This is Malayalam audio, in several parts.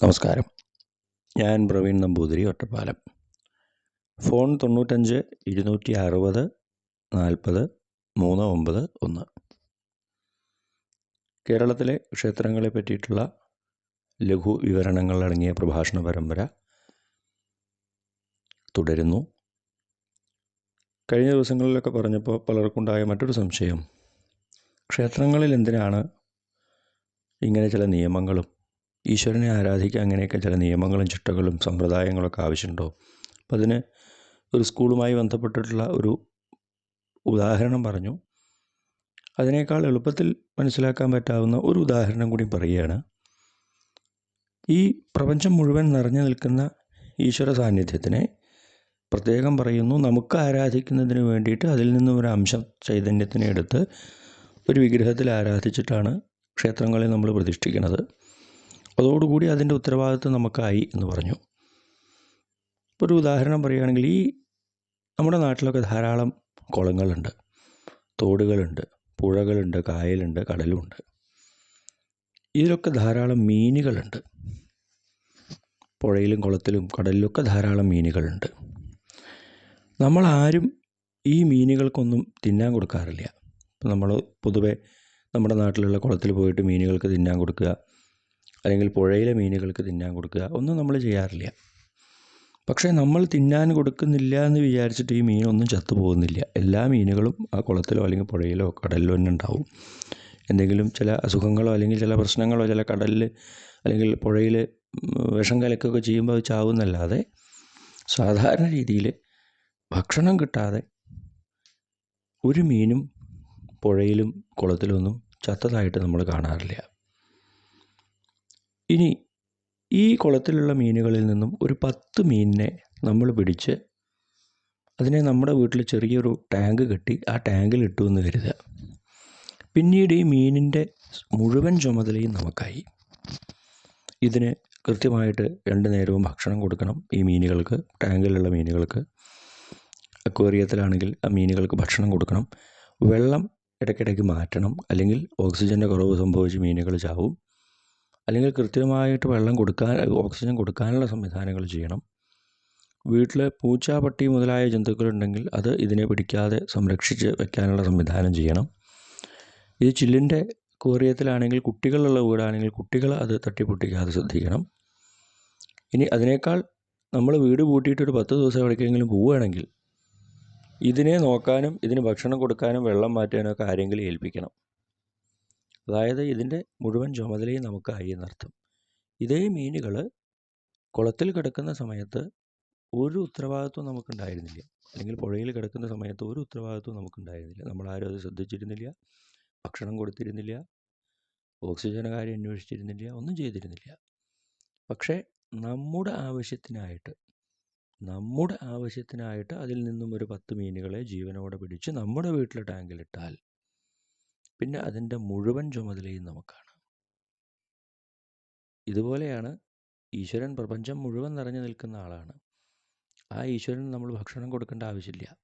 നമസ്കാരം. ഞാൻ പ്രവീൺ നമ്പൂതിരി ഒറ്റപ്പാലം. ഫോൺ തൊണ്ണൂറ്റഞ്ച് ഇരുന്നൂറ്റി അറുപത് നാൽപ്പത് മൂന്ന് ഒമ്പത് ഒന്ന്. കേരളത്തിലെ ക്ഷേത്രങ്ങളെ പറ്റിയിട്ടുള്ള ലഘു വിവരണങ്ങൾ അടങ്ങിയ പ്രഭാഷണ പരമ്പര തുടരുന്നു. കഴിഞ്ഞ ദിവസങ്ങളിലൊക്കെ പറഞ്ഞപ്പോൾ പലർക്കുണ്ടായ മറ്റൊരു സംശയം. ക്ഷേത്രങ്ങളിൽ എന്തിനാണ് ഇങ്ങനെ ചില നിയമങ്ങളും ഈശ്വരനെ ആരാധിക്കാൻ അങ്ങനെയൊക്കെ ചില നിയമങ്ങളും ചിട്ടകളും സമ്പ്രദായങ്ങളൊക്കെ ആവശ്യമുണ്ടോ? അപ്പം അതിന് ഒരു സ്കൂളുമായി ബന്ധപ്പെട്ടിട്ടുള്ള ഒരു ഉദാഹരണം പറഞ്ഞു. അതിനേക്കാൾ എളുപ്പത്തിൽ മനസ്സിലാക്കാൻ പറ്റാവുന്ന ഒരു ഉദാഹരണം കൂടി പറയുകയാണ്. ഈ പ്രപഞ്ചം മുഴുവൻ നിറഞ്ഞു നിൽക്കുന്ന ഈശ്വര സാന്നിധ്യത്തിനെ പ്രത്യേകം പറയുന്നു. നമുക്ക് ആരാധിക്കുന്നതിന് വേണ്ടിയിട്ട് അതിൽ നിന്നും ഒരു അംശം ചൈതന്യത്തിനെ എടുത്ത് ഒരു വിഗ്രഹത്തിൽ ആരാധിച്ചിട്ടാണ് ക്ഷേത്രങ്ങളിൽ നമ്മൾ പ്രതിഷ്ഠിക്കുന്നത്. അതോടുകൂടി അതിന്റെ ഉത്തരവാദിത്വം നമുക്കായി എന്ന് പറഞ്ഞു. ഒരു ഉദാഹരണം പറയുകയാണെങ്കിൽ ഈ നമ്മുടെ നാട്ടിലൊക്കെ ധാരാളം കുളങ്ങളുണ്ട് തോടുകളുണ്ട് പുഴകളുണ്ട് കായലുണ്ട് കടലുമുണ്ട് ഇതിലൊക്കെ ധാരാളം മീനുകളുണ്ട്. പുഴയിലും കുളത്തിലും കടലിലൊക്കെ ധാരാളം മീനുകളുണ്ട്. നമ്മളാരും ഈ മീനുകൾക്കൊന്നും തിന്നാൻ കൊടുക്കാറില്ല. നമ്മൾ പൊതുവെ നമ്മുടെ നാട്ടിലുള്ള കുളത്തിൽ പോയിട്ട് മീനുകൾക്ക് തിന്നാൻ കൊടുക്കുക അല്ലെങ്കിൽ പുഴയിലെ മീനുകൾക്ക് തിന്നാൻ കൊടുക്കുക ഒന്നും നമ്മൾ ചെയ്യാറില്ല. പക്ഷേ നമ്മൾ തിന്നാൻ കൊടുക്കുന്നില്ല എന്ന് വിചാരിച്ചിട്ട് ഈ മീനൊന്നും ചത്തു പോകുന്നില്ല. എല്ലാ മീനുകളും ആ കുളത്തിലോ അല്ലെങ്കിൽ പുഴയിലോ കടലിലോ തന്നെ ഉണ്ടാവും. എന്തെങ്കിലും ചില അസുഖങ്ങളോ അല്ലെങ്കിൽ ചില പ്രശ്നങ്ങളോ ചില കടലിൽ അല്ലെങ്കിൽ പുഴയിൽ വിഷം കലക്കുകയൊക്കെ ചെയ്യുമ്പോൾ അത് ചാവുന്നല്ലാതെ സാധാരണ രീതിയിൽ ഭക്ഷണം കിട്ടാതെ ഒരു മീനും പുഴയിലും കുളത്തിലൊന്നും ചത്തതായിട്ട് നമ്മൾ കാണാറില്ല. ഇനി ഈ കുളത്തിലുള്ള മീനുകളിൽ നിന്നും ഒരു പത്ത് മീനിനെ നമ്മൾ പിടിച്ച് അതിനെ നമ്മുടെ വീട്ടിൽ ചെറിയൊരു ടാങ്ക് കെട്ടി ആ ടാങ്കിൽ ഇട്ടു എന്ന് കരുതുക. പിന്നീട് ഈ മീനിന്റെ മുഴുവൻ ചുമതലയും നമുക്കായി. ഇതിന് കൃത്യമായിട്ട് രണ്ട് നേരവും ഭക്ഷണം കൊടുക്കണം ഈ മീനുകൾക്ക് ടാങ്കിലുള്ള മീനുകൾക്ക്. അക്വേറിയത്തിലാണെങ്കിൽ ആ മീനുകൾക്ക് ഭക്ഷണം കൊടുക്കണം. വെള്ളം ഇടയ്ക്കിടയ്ക്ക് മാറ്റണം. അല്ലെങ്കിൽ ഓക്സിജന്റെ കുറവ് സംഭവിച്ച് മീനുകൾ ചാവും. അല്ലെങ്കിൽ കൃത്യമായിട്ട് വെള്ളം കൊടുക്കാൻ ഓക്സിജൻ കൊടുക്കാനുള്ള സംവിധാനങ്ങൾ ചെയ്യണം. വീട്ടിൽ പൂച്ച പട്ടി മുതലായ ജന്തുക്കളുണ്ടെങ്കിൽ അത് ഇതിനെ പിടിക്കാതെ സംരക്ഷിച്ച് വെക്കാനുള്ള സംവിധാനം ചെയ്യണം. ഇത് ചില്ലിന്റെ കോറിയത്തിലാണെങ്കിൽ കുട്ടികളുള്ള വീടാണെങ്കിൽ കുട്ടികൾ അത് തട്ടിപ്പൊട്ടിക്കാതെ ശ്രദ്ധിക്കണം. ഇനി അതിനേക്കാൾ നമ്മൾ വീട് പൂട്ടിയിട്ട് ഒരു പത്ത് ദിവസം എവിടേക്കെങ്കിലും പോവുകയാണെങ്കിൽ ഇതിനെ നോക്കാനും ഇതിന് ഭക്ഷണം കൊടുക്കാനും വെള്ളം മാറ്റാനും ഒക്കെ ആരെങ്കിലും ഏൽപ്പിക്കണം. അതായത് ഇതിന്റെ മുഴുവൻ ചുമതലയും നമുക്കായി എന്നർത്ഥം ഇതേ മീനുകൾ കുളത്തിൽ കിടക്കുന്ന സമയത്ത് ഒരു ഉത്തരവാദിത്വം നമുക്കുണ്ടായിരുന്നില്ല. അല്ലെങ്കിൽ പുഴയിൽ കിടക്കുന്ന സമയത്ത് ഒരു ഉത്തരവാദിത്വം നമുക്കുണ്ടായിരുന്നില്ല. നമ്മളാരും അത് ശ്രദ്ധിച്ചിരുന്നില്ല. ഭക്ഷണം കൊടുത്തിരുന്നില്ല. ഓക്സിജൻ കാര്യം അന്വേഷിച്ചിരുന്നില്ല. ഒന്നും ചെയ്തിരുന്നില്ല. പക്ഷേ നമ്മുടെ ആവശ്യത്തിനായിട്ട് നമ്മുടെ ആവശ്യത്തിനായിട്ട് അതിൽ നിന്നും ഒരു പത്ത് മീനുകളെ ജീവനോടെ പിടിച്ച് നമ്മുടെ വീട്ടിലെ ടാങ്കിലിട്ടാൽ പിന്നെ അതിന്റെ മുഴുവൻ ചുമതലയും നമുക്കാണ്. ഇതുപോലെയാണ് ഈശ്വരൻ പ്രപഞ്ചം മുഴുവൻ നിറഞ്ഞു നിൽക്കുന്ന ആളാണ്. ആ ഈശ്വരന് നമ്മൾ ഭക്ഷണം കൊടുക്കേണ്ട ആവശ്യമില്ല.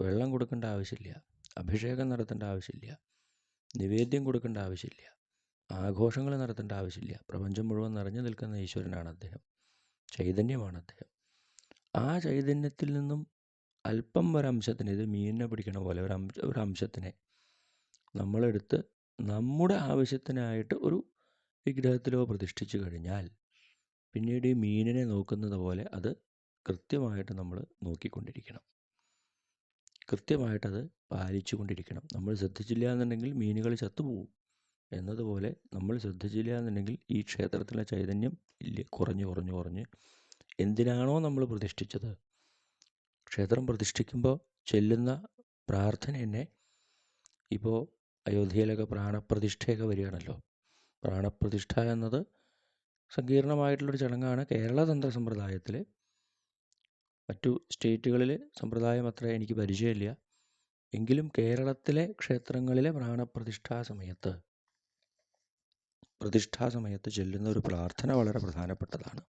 വെള്ളം കൊടുക്കേണ്ട ആവശ്യമില്ല. അഭിഷേകം നടത്തേണ്ട ആവശ്യമില്ല. നിവേദ്യം കൊടുക്കേണ്ട ആവശ്യമില്ല. ആഘോഷങ്ങൾ നടത്തേണ്ട ആവശ്യമില്ല. പ്രപഞ്ചം മുഴുവൻ നിറഞ്ഞു നിൽക്കുന്ന ഈശ്വരനാണ് അദ്ദേഹം. ചൈതന്യമാണ് അദ്ദേഹം. ആ ചൈതന്യത്തിൽ നിന്നും അല്പം ഒരംശത്തിന് ഇത് മീനിനെ പിടിക്കണ പോലെ ഒരു അംശ ഒരു അംശത്തിനെ നമ്മളെടുത്ത് നമ്മുടെ ആവശ്യത്തിനായിട്ട് ഒരു വിഗ്രഹത്തിലോ പ്രതിഷ്ഠിച്ചു കഴിഞ്ഞാൽ പിന്നീട് ഈ മീനിനെ നോക്കുന്നത് പോലെ അത് കൃത്യമായിട്ട് നമ്മൾ നോക്കിക്കൊണ്ടിരിക്കണം. കൃത്യമായിട്ടത് പാലിച്ചു കൊണ്ടിരിക്കണം നമ്മൾ ശ്രദ്ധിച്ചില്ല എന്നുണ്ടെങ്കിൽ മീനുകൾ ചത്തുപോകും. എന്നതുപോലെ നമ്മൾ ശ്രദ്ധിച്ചില്ല എന്നുണ്ടെങ്കിൽ ഈ ക്ഷേത്രത്തിലെ ചൈതന്യം ഇല്ല കുറഞ്ഞു കുറഞ്ഞു കുറഞ്ഞ് എന്തിനാണോ നമ്മൾ പ്രതിഷ്ഠിച്ചത്? ക്ഷേത്രം പ്രതിഷ്ഠിക്കുമ്പോൾ ചെല്ലുന്ന പ്രാർത്ഥന തന്നെ ഇപ്പോൾ അയോധ്യയിലൊക്കെ പ്രാണപ്രതിഷ്ഠയൊക്കെ വരികയാണല്ലോ. പ്രാണപ്രതിഷ്ഠ എന്നത് സങ്കീർണമായിട്ടുള്ളൊരു ചടങ്ങാണ് കേരള തന്ത്ര സമ്പ്രദായത്തിൽ മറ്റു സ്റ്റേറ്റുകളിൽ സമ്പ്രദായം അത്ര എനിക്ക് പരിചയമില്ല. എങ്കിലും കേരളത്തിലെ ക്ഷേത്രങ്ങളിലെ പ്രാണപ്രതിഷ്ഠാ സമയത്ത് പ്രതിഷ്ഠാ സമയത്ത് ചെല്ലുന്ന ഒരു പ്രാർത്ഥന വളരെ പ്രധാനപ്പെട്ടതാണ്.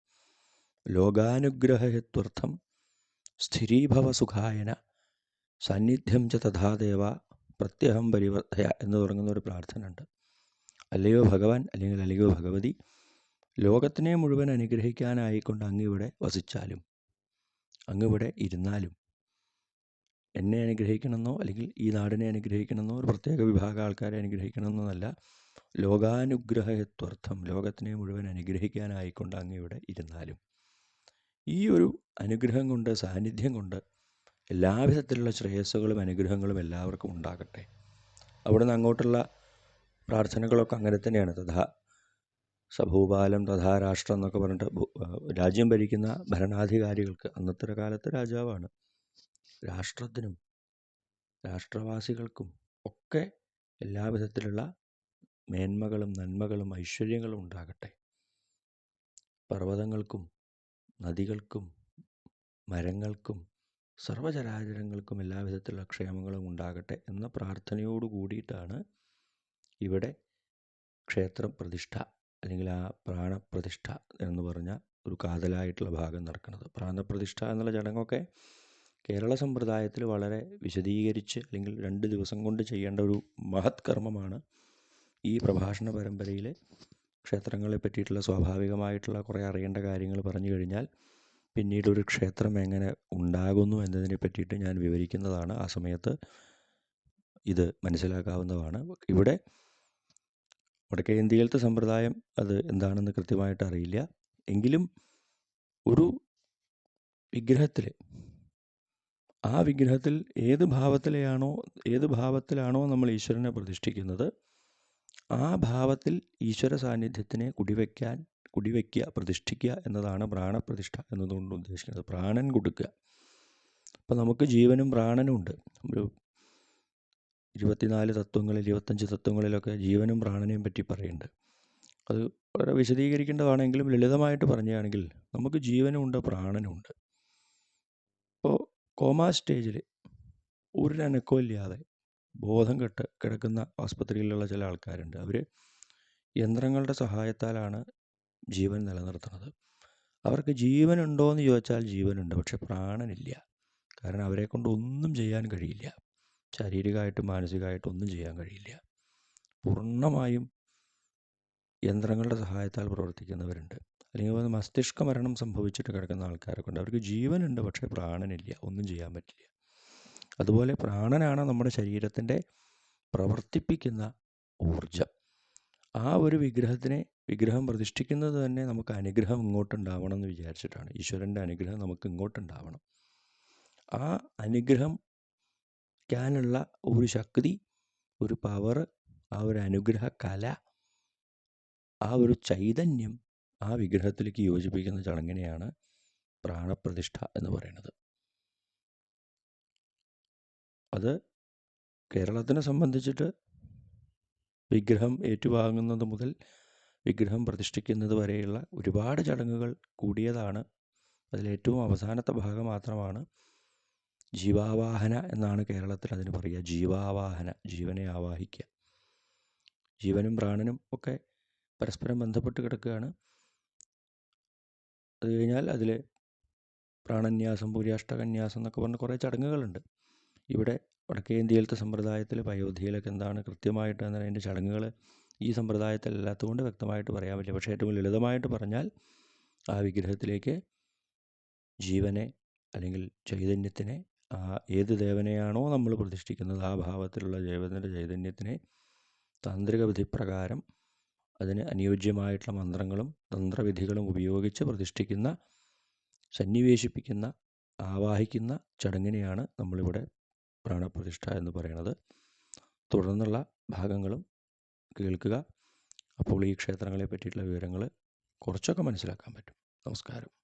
ലോകാനുഗ്രഹത്വർത്ഥം സ്ഥിരീഭവസുഖായന സാന്നിധ്യം ച തഥാദേവ പ്രത്യഹം പരിവർത്തയ എന്ന് തുടങ്ങുന്ന ഒരു പ്രാർത്ഥന ഉണ്ട് അല്ലയോ ഭഗവാൻ അല്ലെങ്കിൽ അല്ലയോ ഭഗവതി ലോകത്തിനെ മുഴുവൻ അനുഗ്രഹിക്കാനായിക്കൊണ്ട് അങ്ങിവിടെ വസിച്ചാലും അങ്ങിവിടെ ഇരുന്നാലും എന്നെ അനുഗ്രഹിക്കണമെന്നോ അല്ലെങ്കിൽ ഈ നാടിനെ അനുഗ്രഹിക്കണമെന്നോ ഒരു പ്രത്യേക വിഭാഗ ആൾക്കാരെ അനുഗ്രഹിക്കണമെന്നല്ല ലോകാനുഗ്രഹത്വർത്ഥം ലോകത്തിനെ മുഴുവൻ അനുഗ്രഹിക്കാനായിക്കൊണ്ട് അങ്ങിവിടെ ഇരുന്നാലും. ഈ ഒരു അനുഗ്രഹം കൊണ്ട് സാന്നിധ്യം കൊണ്ട് എല്ലാവിധത്തിലുള്ള ശ്രേയസ്സുകളും അനുഗ്രഹങ്ങളും എല്ലാവർക്കും ഉണ്ടാകട്ടെ. അവിടെ നിന്ന് അങ്ങോട്ടുള്ള പ്രാർത്ഥനകളൊക്കെ അങ്ങനെ തന്നെയാണ്. തഥാ സഭൂപാലം തഥാ രാഷ്ട്രം എന്നൊക്കെ പറഞ്ഞിട്ട് രാജ്യം ഭരിക്കുന്ന ഭരണാധികാരികൾക്ക് അന്നത്തെ കാലത്ത് രാജാവാണ്. രാഷ്ട്രത്തിനും രാഷ്ട്രവാസികൾക്കും ഒക്കെ എല്ലാവിധത്തിലുള്ള മേന്മകളും നന്മകളും ഐശ്വര്യങ്ങളും ഉണ്ടാകട്ടെ. പർവതങ്ങൾക്കും നദികൾക്കും മരങ്ങൾക്കും സർവചരാചരങ്ങൾക്കും എല്ലാവിധത്തിലുള്ള ക്ഷേമങ്ങളും ഉണ്ടാകട്ടെ എന്ന പ്രാർത്ഥനയോട് കൂടിയിട്ടാണ് ഇവിടെ ക്ഷേത്രം പ്രതിഷ്ഠ അല്ലെങ്കിൽ ആ പ്രാണപ്രതിഷ്ഠ എന്ന് പറഞ്ഞ ഒരു കാതലായിട്ടുള്ള ഭാഗം നടക്കുന്നത്. പ്രാണപ്രതിഷ്ഠ എന്നുള്ള ചടങ്ങൊക്കെ കേരള സമ്പ്രദായത്തിൽ വളരെ വിശദീകരിച്ച് അല്ലെങ്കിൽ രണ്ട് ദിവസം കൊണ്ട് ചെയ്യേണ്ട ഒരു മഹത് കർമ്മമാണ് ഈ പ്രഭാഷണ പരമ്പരയിൽ ക്ഷേത്രങ്ങളെ പറ്റിയിട്ടുള്ള സ്വാഭാവികമായിട്ടുള്ള കുറേ അറിയേണ്ട കാര്യങ്ങൾ പറഞ്ഞു കഴിഞ്ഞാൽ പിന്നീട് ഒരു ക്ഷേത്രം എങ്ങനെ ഉണ്ടാകുന്നു എന്നതിനെ പറ്റിയിട്ട് ഞാൻ വിവരിക്കുന്നതാണ്. ആ സമയത്ത് ഇത് മനസ്സിലാക്കാവുന്നതാണ്. ഇവിടെ വടക്കേ ഇന്ത്യയിലത്തെ സമ്പ്രദായം അത് എന്താണെന്ന് കൃത്യമായിട്ട് അറിയില്ല. എങ്കിലും ഒരു വിഗ്രഹത്തിൽ ആ വിഗ്രഹത്തിൽ ഏത് ഭാവത്തിലെയാണോ ഏത് ഭാവത്തിലാണോ നമ്മൾ ഈശ്വരനെ പ്രതിഷ്ഠിക്കുന്നത് ആ ഭാവത്തിൽ ഈശ്വര സാന്നിധ്യത്തിനെ കുടിവെക്കാൻ കുടിവെക്കുക പ്രതിഷ്ഠിക്കുക എന്നതാണ് പ്രാണപ്രതിഷ്ഠ എന്നതുകൊണ്ട് ഉദ്ദേശിക്കുന്നത്. പ്രാണൻ കൊടുക്കുക. അപ്പോൾ നമുക്ക് ജീവനും പ്രാണനും ഉണ്ട്. ഒരു ഇരുപത്തിനാല് തത്വങ്ങളിൽ ഇരുപത്തഞ്ച് തത്വങ്ങളിലൊക്കെ ജീവനും പ്രാണനെയും പറ്റി പറയുന്നുണ്ട്. അത് വളരെ വിശദീകരിക്കേണ്ടതാണെങ്കിലും ലളിതമായിട്ട് പറഞ്ഞാണെങ്കിൽ നമുക്ക് ജീവനും ഉണ്ട് പ്രാണനും ഉണ്ട്. ഇപ്പോൾ കോമാ സ്റ്റേജിൽ ഒരു അനക്കവും ഇല്ലാതെ ബോധം കെട്ട് കിടക്കുന്ന ആസ്പത്രിയിലുള്ള ചില ആൾക്കാരുണ്ട്. അവർ യന്ത്രങ്ങളുടെ സഹായത്താലാണ് ജീവൻ നിലനിർത്തുന്നത്. അവർക്ക് ജീവനുണ്ടോ എന്ന് ചോദിച്ചാൽ ജീവനുണ്ട് പക്ഷെ പ്രാണനില്ല. കാരണം അവരെ ഒന്നും ചെയ്യാൻ കഴിയില്ല. ശാരീരികമായിട്ടും മാനസികമായിട്ടും ഒന്നും ചെയ്യാൻ കഴിയില്ല. പൂർണമായും യന്ത്രങ്ങളുടെ സഹായത്താൽ പ്രവർത്തിക്കുന്നവരുണ്ട്. അല്ലെങ്കിൽ മസ്തിഷ്ക മരണം സംഭവിച്ചിട്ട് കിടക്കുന്ന ആൾക്കാരൊക്കെ ഉണ്ട്. അവർക്ക് ജീവനുണ്ട് പക്ഷേ പ്രാണനില്ല. ഒന്നും ചെയ്യാൻ പറ്റില്ല. അതുപോലെ പ്രാണനാണ് നമ്മുടെ ശരീരത്തിന്റെ പ്രവർത്തിപ്പിക്കുന്ന ഊർജം ആ ഒരു വിഗ്രഹത്തിനെ വിഗ്രഹം പ്രതിഷ്ഠിക്കുന്നത് തന്നെ നമുക്ക് അനുഗ്രഹം ഇങ്ങോട്ടുണ്ടാവണം എന്ന് വിചാരിച്ചിട്ടാണ്. ഈശ്വരന്റെ അനുഗ്രഹം നമുക്ക് ഇങ്ങോട്ടുണ്ടാവണം. ആ അനുഗ്രഹം ക്കാനുള്ള ഒരു ശക്തി ഒരു പവർ ആ ഒരു അനുഗ്രഹ കല ആ ഒരു ചൈതന്യം ആ വിഗ്രഹത്തിലേക്ക് യോജിപ്പിക്കുന്ന ചടങ്ങിനെയാണ് പ്രാണപ്രതിഷ്ഠ എന്ന് പറയുന്നത്. അത് കേരളത്തിനെ സംബന്ധിച്ചിട്ട് വിഗ്രഹം ഏറ്റുവാങ്ങുന്നത് മുതൽ വിഗ്രഹം പ്രതിഷ്ഠിക്കുന്നത് വരെയുള്ള ഒരുപാട് ചടങ്ങുകൾ കൂടിയതാണ്. അതിലേറ്റവും അവസാനത്തെ ഭാഗം മാത്രമാണ് ജീവാവാഹന എന്നാണ് കേരളത്തിൽ അതിന് പറയുക. ജീവാവാഹന ജീവനെ ആവാഹിക്കുക. ജീവനും പ്രാണനും ഒക്കെ പരസ്പരം ബന്ധപ്പെട്ട് കിടക്കുകയാണ്. അത് കഴിഞ്ഞാൽ അതിൽ പ്രാണന്യാസം പൂര്യാഷ്ടകന്യാസം എന്നൊക്കെ പറഞ്ഞ് കുറേ ചടങ്ങുകളുണ്ട്. ഇവിടെ വടക്കേ ഇന്ത്യയിലത്തെ സമ്പ്രദായത്തിൽ അയോധ്യയിലൊക്കെ എന്താണ് കൃത്യമായിട്ട് അതിന്റെ ചടങ്ങുകൾ ഈ സമ്പ്രദായത്തിൽ അല്ലാത്തതുകൊണ്ട് വ്യക്തമായിട്ട് പറയാൻ പറ്റില്ല. പക്ഷേ ഏറ്റവും ലളിതമായിട്ട് പറഞ്ഞാൽ ആ വിഗ്രഹത്തിലേക്ക് ജീവനെ അല്ലെങ്കിൽ ചൈതന്യത്തിനെ ആ ഏത് ദേവനെയാണോ നമ്മൾ പ്രതിഷ്ഠിക്കുന്നത് ആ ഭാവത്തിലുള്ള ദൈവത്തിന്റെ ചൈതന്യത്തിനെ താന്ത്രിക വിധിപ്രകാരം അതിന് അനുയോജ്യമായിട്ടുള്ള മന്ത്രങ്ങളും തന്ത്രവിധികളും ഉപയോഗിച്ച് പ്രതിഷ്ഠിക്കുന്ന സന്നിവേശിപ്പിക്കുന്ന ആവാഹിക്കുന്ന ചടങ്ങിനെയാണ് നമ്മളിവിടെ പ്രാണപ്രതിഷ്ഠ എന്ന് പറയുന്നത്. തുടർന്നുള്ള ഭാഗങ്ങളും കേൾക്കുക. അപ്പോൾ ഈ ക്ഷേത്രങ്ങളെ പറ്റിയിട്ടുള്ള വിവരങ്ങൾ കുറച്ചൊക്കെ മനസ്സിലാക്കാൻ പറ്റും. നമസ്കാരം.